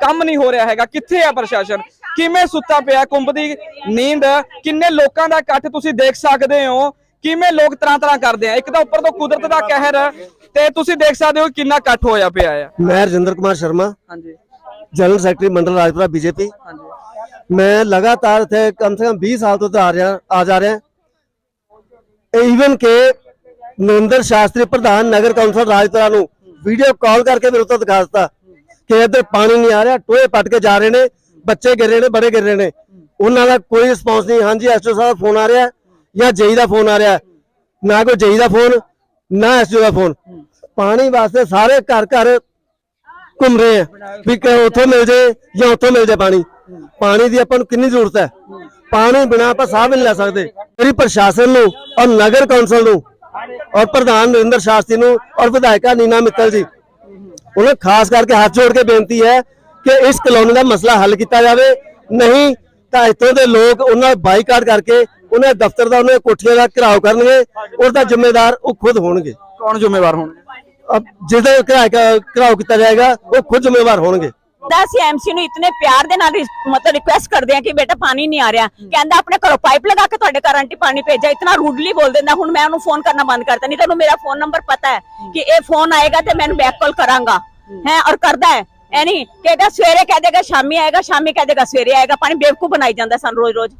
ਕੰਮ ਨਹੀਂ ਹੋ ਰਿਹਾ ਹੈਗਾ। ਕਿੱਥੇ ਹੈ ਪ੍ਰਸ਼ਾਸਨ? ਕਿਵੇਂ ਸੁੱਤਾ ਪਿਆ? ਕੁੰਭ ਦੀ ਨੀਂਦ ਕਿੰਨੇ ਲੋਕਾਂ ਦਾ ਇਕੱਠ ਤੁਸੀਂ ਦੇਖ ਸਕਦੇ ਹੋ? ਕਿਵੇਂ ਲੋਕ ਤਰ੍ਹਾਂ ਤਰ੍ਹਾਂ ਕਰਦੇ ਆ? ਇੱਕ ਤਾਂ ਉੱਪਰ ਤੋਂ ਕੁਦਰਤ ਦਾ ਕਹਿਰ ਤੇ ਤੁਸੀਂ ਦੇਖ ਸਕਦੇ ਹੋ ਕਿੰਨਾ ਇਕੱਠ ਹੋਇਆ ਪਿਆ ਹੈ ਮੈਂ ਰਜਿੰਦਰ ਕੁਮਾਰ ਸ਼ਰਮਾ ਹਾਂਜੀ। ਜਨਰਲ ਸੈਕਟਰੀ ਮੰਡਲ ਰਾਜਪੁਰਾ ਬੀਜੇਪੀ। ਹਾਂਜੀ। ਮੈਂ ਲਗਾਤਾਰ ਇੱਥੇ ਕਮ ਸੇ ਕਮ 20 ਸਾਲ ਤੋਂ ਤਾਂ ਆ ਰਿਹਾ ਆ ਜਾ ਰਿਹਾ। ਈਵਨ ਕਿ ਨਰਿੰਦਰ ਸ਼ਾਸਤਰੀ ਪ੍ਰਧਾਨ ਨਗਰ ਕੌਂਸਲ ਰਾਜਪੁਰਾ ਨੂੰ ਵੀਡੀਓ ਕਾਲ ਕਰਕੇ ਮੇਰੇ ਉੱਤੇ ਦਿਖਾ ਦਿੱਤਾ। ਕਿ ਇੱਧਰ ਪਾਣੀ ਨਹੀਂ ਆ ਰਿਹਾ, ਟੋਏ ਪੱਟ ਕੇ ਜਾ ਰਹੇ ਨੇ, ਬੱਚੇ ਗਿਰ ਰਹੇ ਨੇ, ਬੜੇ ਗਿਰ ਰਹੇ ਨੇ। ਉਹਨਾਂ ਦਾ ਕੋਈ ਰਿਸਪੌਂਸ ਨਹੀਂ। ਹਾਂਜੀ ਐਸਓ ਸਾਹਿਬ ਫੋਨ ਆ ਰਿਹਾ ਜਾਂ ਜੇਈ ਦਾ ਫੋਨ ਆ ਰਿਹਾ? ਨਾ ਕੋਈ ਜੇਈ ਦਾ ਫੋਨ, ਨਾ ਐਸਓ ਦਾ ਫੋਨ। ਪਾਣੀ ਵਾਸਤੇ ਸਾਰੇ ਘਰ ਘਰ ਘੁੰਮ ਰਹੇ ਆ ਵੀ ਕਿ ਉੱਥੋਂ ਮਿਲ ਜੇ ਜਾਂ ਉੱਥੋਂ ਮਿਲ ਜੇ ਪਾਣੀ। ਪਾਣੀ ਦੀ ਆਪਾਂ ਨੂੰ ਕਿੰਨੀ ਜ਼ਰੂਰਤ ਹੈ? ਪਾਣੀ ਬਿਨਾ ਆਪਾਂ ਸਾਹ ਵੀ ਨਹੀਂ ਲੈ ਸਕਦੇ। ਮੇਰੀ ਪ੍ਰਸ਼ਾਸਨ ਨੂੰ ਔਰ ਨਗਰ ਕੌਂਸਲ ਨੂੰ ਔਰ ਪ੍ਰਧਾਨ ਨਰਿੰਦਰ ਸ਼ਾਸਤਰੀ ਨੂੰ ਔਰ ਵਿਧਾਇਕਾ ਨੀਨਾ ਮਿੱਤਲ ਜੀ ਉਹਨਾਂ ਖਾਸ ਕਰਕੇ ਹੱਥ ਜੋੜ ਕੇ ਬੇਨਤੀ ਹੈ ਕਿ ਇਸ ਕਲੋਨੀ ਦਾ ਮਸਲਾ ਹੱਲ ਕੀਤਾ ਜਾਵੇ। ਨਹੀਂ ਤਾਂ ਇੱਥੋਂ ਦੇ ਲੋਕ ਉਹਨਾਂ ਬਾਈਕਾਟ ਕਰਕੇ ਉਹਨਾਂ ਦਫ਼ਤਰ ਦਾ ਉਹਨਾਂ ਕੋਠੀਆਂ ਦਾ ਘਿਰਾਓ ਕਰਨਗੇ। ਉਹਦਾ ਜ਼ਿੰਮੇਦਾਰ ਉਹ ਖੁਦ ਹੋਣਗੇ। ਕੌਣ ਜ਼ਿੰਮੇਵਾਰ ਹੋਣਗੇ? ਜਿਹਦਾ ਘਿਰਾ- ਘਿਰਾਓ ਕੀਤਾ ਜਾਏਗਾ ਉਹ ਖੁਦ ਜ਼ਿੰਮੇਵਾਰ ਹੋਣਗੇ। ਦਾ ਅਸੀਂ ਐਮਸੀ ਨੂੰ ਇਤਨੇ ਪਿਆਰ ਦੇ ਨਾਲ ਮਤਲਬ ਰਿਕੁਐਸਟ ਕਰਦੇ ਆ ਕਿ ਬੇਟਾ ਪਾਣੀ ਨਹੀਂ ਆ ਰਿਹਾ। ਕਹਿੰਦਾ ਆਪਣੇ ਘਰੋਂ ਪਾਈਪ ਲਗਾ ਕੇ ਤੁਹਾਡੇ ਘਰ ਆਂਟੀ ਪਾਣੀ ਭੇਜਾ ਇਤਨਾ ਰੂਡਲੀ ਬੋਲ ਦਿੰਦਾ ਹੁਣ ਮੈਂ ਉਹਨੂੰ ਫੋਨ ਕਰਨਾ ਬੰਦ ਕਰਤਾ। ਨਹੀਂ ਤਾਂ ਉਹਨੂੰ ਮੇਰਾ ਫੋਨ ਨੰਬਰ ਪਤਾ ਹੈ ਕਿ ਇਹ ਫੋਨ ਆਏਗਾ ਤੇ ਮੈਨੂੰ ਬੈਕ ਕਾਲ ਕਰਾਂਗਾ। ਹੈ। ਔਰ ਕਰਦਾ ਹੈ। ਐ ਨਹੀਂ ਕਹਿੰਦਾ ਸਵੇਰੇ ਕਹਿ ਦੇਗਾ ਸ਼ਾਮੀ ਆਏਗਾ ਸ਼ਾਮੀ ਕਹਿ ਦੇਗਾ ਸਵੇਰੇ ਆਏਗਾ। ਪਾਣੀ ਬੇਵਕੂਫ ਬਣਾਈ ਜਾਂਦਾ ਸਾਨੂੰ ਰੋਜ਼ ਰੋਜ਼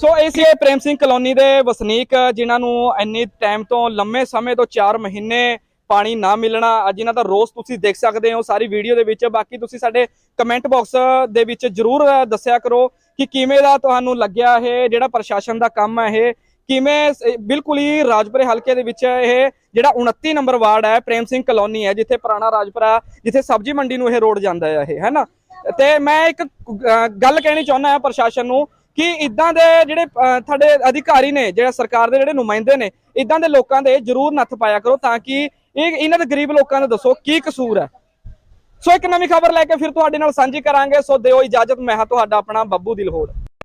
ਸੋ ਇਹ ਸੀ ਪ੍ਰੇਮ ਸਿੰਘ ਕਲੋਨੀ ਦੇ ਵਸਨੀਕ ਜਿਨ੍ਹਾਂ ਨੂੰ ਇੰਨੀ ਟਾਈਮ ਤੋਂ ਲੰਮੇ ਸਮੇਂ ਤੋਂ 4 ਮਹੀਨੇ ਪਾਣੀ ਨਾ ਮਿਲਣਾ, ਅੱਜ ਇਹਨਾਂ ਦਾ ਰੋਸ ਤੁਸੀਂ ਦੇਖ ਸਕਦੇ ਹੋ ਸਾਰੀ ਵੀਡੀਓ ਦੇ ਵਿੱਚ। ਬਾਕੀ ਤੁਸੀਂ ਸਾਡੇ ਕਮੈਂਟ ਬਾਕਸ ਦੇ ਵਿੱਚ ਜਰੂਰ ਦੱਸਿਆ ਕਰੋ ਕਿ ਕਿਵੇਂ ਦਾ ਤੁਹਾਨੂੰ ਲੱਗਿਆ ਇਹ, ਜਿਹੜਾ ਪ੍ਰਸ਼ਾਸਨ ਦਾ ਕੰਮ ਹੈ ਇਹ। ਕਿਵੇਂ ਬਿਲਕੁਲ ਹੀ ਰਾਜਪੁਰੇ ਹਲਕੇ ਦੇ ਵਿੱਚ ਇਹ, ਜਿਹੜਾ 29 ਨੰਬਰ ਵਾਰਡ ਹੈ, ਪ੍ਰੇਮ ਸਿੰਘ ਕਲੋਨੀ ਹੈ, ਜਿੱਥੇ ਪੁਰਾਣਾ ਰਾਜਪੁਰਾ, ਜਿੱਥੇ ਸਬਜ਼ੀ ਮੰਡੀ ਨੂੰ ਇਹ ਰੋਡ ਜਾਂਦਾ ਹੈ ਇਹ, ਹੈ ਨਾ? ਤੇ ਮੈਂ ਇੱਕ ਗੱਲ ਕਹਿਣੀ ਚਾਹੁੰਦਾ ਹਾਂ ਪ੍ਰਸ਼ਾਸਨ ਨੂੰ ਕਿ ਇਦਾਂ ਦੇ ਜਿਹੜੇ ਤੁਹਾਡੇ ਅਧਿਕਾਰੀ ਨੇ, ਜਿਹੜਾ ਸਰਕਾਰ ਦੇ ਜਿਹੜੇ ਨੁਮਾਇੰਦੇ ਨੇ, ਇਦਾਂ ਦੇ ਲੋਕਾਂ ਦੇ ਜਰੂਰ ਨੱਥ ਪਾਇਆ ਕਰੋ ਤਾਂ ਕਿ ਇਹ ਇਹਨਾਂ ਦੇ ਗਰੀਬ ਲੋਕਾਂ ਨੂੰ ਦੱਸੋ ਕੀ ਕਸੂਰ ਹੈ? ਸੋ ਇੱਕ ਨਵੀਂ ਖਬਰ ਲੈ ਕੇ ਫਿਰ ਤੁਹਾਡੇ ਨਾਲ ਸਾਂਝੀ ਕਰਾਂਗੇ। ਸੋ ਦਿਓ ਇਜਾਜ਼ਤ, ਮੈਂ ਹਾਂ ਤੁਹਾਡਾ ਆਪਣਾ ਬੱਬੂ ਦਿਲਹੋੜ